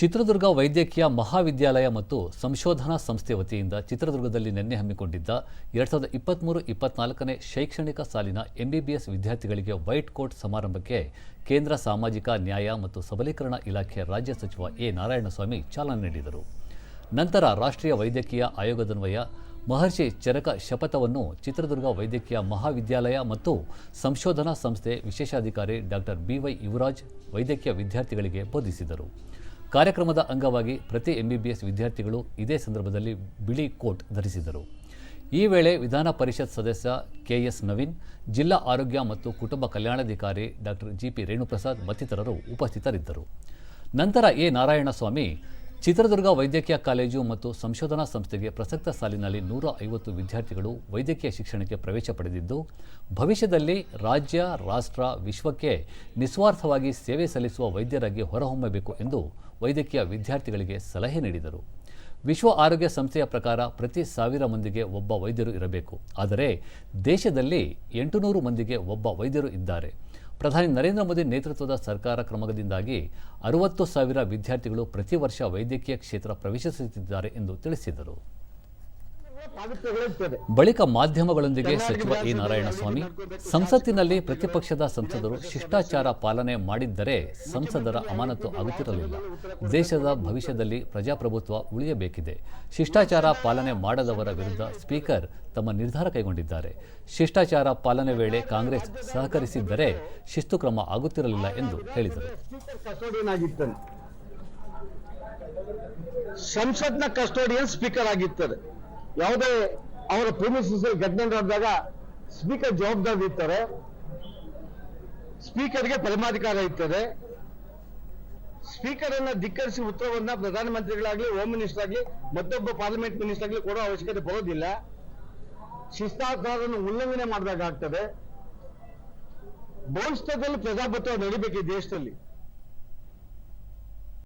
ಚಿತ್ರದುರ್ಗ ವೈದ್ಯಕೀಯ ಮಹಾವಿದ್ಯಾಲಯ ಮತ್ತು ಸಂಶೋಧನಾ ಸಂಸ್ಥೆ ವತಿಯಿಂದ ಚಿತ್ರದುರ್ಗದಲ್ಲಿ ನಿನ್ನೆ ಹಮ್ಮಿಕೊಂಡಿದ್ದ ಎರಡ್ ಸಾವಿರದ ಇಪ್ಪತ್ತ್ಮೂರು ಇಪ್ಪತ್ನಾಲ್ಕನೇ ಶೈಕ್ಷಣಿಕ ಸಾಲಿನ ಎಂಬಿಬಿಎಸ್ ವಿದ್ಯಾರ್ಥಿಗಳಿಗೆ ವೈಟ್ ಕೋಟ್ ಸಮಾರಂಭಕ್ಕೆ ಕೇಂದ್ರ ಸಾಮಾಜಿಕ ನ್ಯಾಯ ಮತ್ತು ಸಬಲೀಕರಣ ಇಲಾಖೆ ರಾಜ್ಯ ಸಚಿವ ಎ. ನಾರಾಯಣಸ್ವಾಮಿ ಚಾಲನೆ ನೀಡಿದರು. ನಂತರ ರಾಷ್ಟ್ರೀಯ ವೈದ್ಯಕೀಯ ಆಯೋಗದನ್ವಯ ಮಹರ್ಷಿ ಚರಕ ಶಪಥವನ್ನು ಚಿತ್ರದುರ್ಗ ವೈದ್ಯಕೀಯ ಮಹಾವಿದ್ಯಾಲಯ ಮತ್ತು ಸಂಶೋಧನಾ ಸಂಸ್ಥೆ ವಿಶೇಷಾಧಿಕಾರಿ ಡಾಕ್ಟರ್ ಬಿವೈ ಯುವರಾಜ್ ವೈದ್ಯಕೀಯ ವಿದ್ಯಾರ್ಥಿಗಳಿಗೆ ಬೋಧಿಸಿದರು. ಕಾರ್ಯಕ್ರಮದ ಅಂಗವಾಗಿ ಪ್ರತಿ ಎಂಬಿಬಿಎಸ್ ವಿದ್ಯಾರ್ಥಿಗಳು ಇದೇ ಸಂದರ್ಭದಲ್ಲಿ ಬಿಳಿ ಕೋಟ್ ಧರಿಸಿದರು. ಈ ವೇಳೆ ವಿಧಾನ ಪರಿಷತ್ ಸದಸ್ಯ ಕೆಎಸ್ ನವೀನ್, ಜಿಲ್ಲಾ ಆರೋಗ್ಯ ಮತ್ತು ಕುಟುಂಬ ಕಲ್ಯಾಣಾಧಿಕಾರಿ ಡಾಕ್ಟರ್ ಜಿಪಿ ರೇಣುಪ್ರಸಾದ್ ಮತ್ತಿತರರು ಉಪಸ್ಥಿತರಿದ್ದರು. ನಂತರ ಎ ನಾರಾಯಣಸ್ವಾಮಿ ಚಿತ್ರದುರ್ಗ ವೈದ್ಯಕೀಯ ಕಾಲೇಜು ಮತ್ತು ಸಂಶೋಧನಾ ಸಂಸ್ಥೆಗೆ ಪ್ರಸಕ್ತ ಸಾಲಿನಲ್ಲಿ ನೂರ ಐವತ್ತು ವಿದ್ಯಾರ್ಥಿಗಳು ವೈದ್ಯಕೀಯ ಶಿಕ್ಷಣಕ್ಕೆ ಪ್ರವೇಶ ಪಡೆದಿದ್ದು, ಭವಿಷ್ಯದಲ್ಲಿ ರಾಜ್ಯ, ರಾಷ್ಟ್ರ, ವಿಶ್ವಕ್ಕೆ ನಿಸ್ವಾರ್ಥವಾಗಿ ಸೇವೆ ಸಲ್ಲಿಸುವ ವೈದ್ಯರಾಗಿ ಹೊರಹೊಮ್ಮಬೇಕು ಎಂದು ವೈದ್ಯಕೀಯ ವಿದ್ಯಾರ್ಥಿಗಳಿಗೆ ಸಲಹೆ ನೀಡಿದರು. ವಿಶ್ವ ಆರೋಗ್ಯ ಸಂಸ್ಥೆಯ ಪ್ರಕಾರ ಪ್ರತಿ ಸಾವಿರ ಮಂದಿಗೆ ಒಬ್ಬ ವೈದ್ಯರು ಇರಬೇಕು. ಆದರೆ ದೇಶದಲ್ಲಿ ಎಂಟುನೂರು ಮಂದಿಗೆ ಒಬ್ಬ ವೈದ್ಯರು ಇದ್ದಾರೆ. ಪ್ರಧಾನಿ ನರೇಂದ್ರ ಮೋದಿ ನೇತೃತ್ವದ ಸರ್ಕಾರ ಕ್ರಮದಿಂದಾಗಿ ಅರವತ್ತು ಸಾವಿರ ವಿದ್ಯಾರ್ಥಿಗಳು ಪ್ರತಿ ವರ್ಷ ವೈದ್ಯಕೀಯ ಕ್ಷೇತ್ರ ಪ್ರವೇಶಿಸುತ್ತಿದ್ದಾರೆ ಎಂದು ತಿಳಿಸಿದರು. ಬಳಿಕ ಮಾಧ್ಯಮಗಳೊಂದಿಗೆ ಸಚಿವ ಎ. ನಾರಾಯಣಸ್ವಾಮಿ ಸಂಸತ್ತಿನಲ್ಲಿ ಪ್ರತಿಪಕ್ಷದ ಸಂಸದರು ಶಿಷ್ಟಾಚಾರ ಪಾಲನೆ ಮಾಡಿದ್ದರೆ ಸಂಸದರ ಅಮಾನತು ಆಗುತ್ತಿರಲಿಲ್ಲ. ದೇಶದ ಭವಿಷ್ಯದಲ್ಲಿ ಪ್ರಜಾಪ್ರಭುತ್ವ ಉಳಿಯಬೇಕಿದೆ. ಶಿಷ್ಟಾಚಾರ ಪಾಲನೆ ಮಾಡದವರ ವಿರುದ್ಧ ಸ್ಪೀಕರ್ ತಮ್ಮ ನಿರ್ಧಾರ ಕೈಗೊಂಡಿದ್ದಾರೆ. ಶಿಷ್ಟಾಚಾರ ಪಾಲನೆ ವೇಳೆ ಕಾಂಗ್ರೆಸ್ ಸಹಕರಿಸಿದ್ದರೆ ಶಿಸ್ತು ಕ್ರಮ ಆಗುತ್ತಿರಲಿಲ್ಲ ಎಂದು ಹೇಳಿದರು. ಸಂಸತ್ನ ಕಸ್ಟೋಡಿಯನ್ ಸ್ಪೀಕರ್ ಆಗಿರ್ತಾರೆ. ಯಾವುದೇ ಅವರ ಪ್ರಿಮಿಸಸ್ ಘಟನೆ ನಡೆದಾಗ ಸ್ಪೀಕರ್ ಜವಾಬ್ದಾರಿ ಇರ್ತಾರೆ ಸ್ಪೀಕರ್ಗೆ ಪರಮಾಧಿಕಾರ ಇರ್ತದೆ. ಸ್ಪೀಕರ್ ಅನ್ನ ಧಿಕ್ಕರಿಸಿ ಉತ್ತರವನ್ನ ಪ್ರಧಾನಮಂತ್ರಿಗಳಾಗ್ಲಿ ಹೋಮ್ ಮಿನಿಸ್ಟರ್ ಆಗ್ಲಿ, ಮತ್ತೊಬ್ಬ ಪಾರ್ಲಿಮೆಂಟ್ ಮಿನಿಸ್ಟರ್ ಆಗ್ಲಿ ಕೊಡೋ ಅವಶ್ಯಕತೆ ಬರೋದಿಲ್ಲ. ಶಿಷ್ಟಾಚಾರವನ್ನು ಉಲ್ಲಂಘನೆ ಮಾಡಿದಾಗ ಆಗ್ತದೆ. ಭವಿಷ್ಯದಲ್ಲಿ ಪ್ರಜಾಪ್ರಭುತ್ವ ನಡಿಬೇಕು ಈ ದೇಶದಲ್ಲಿ.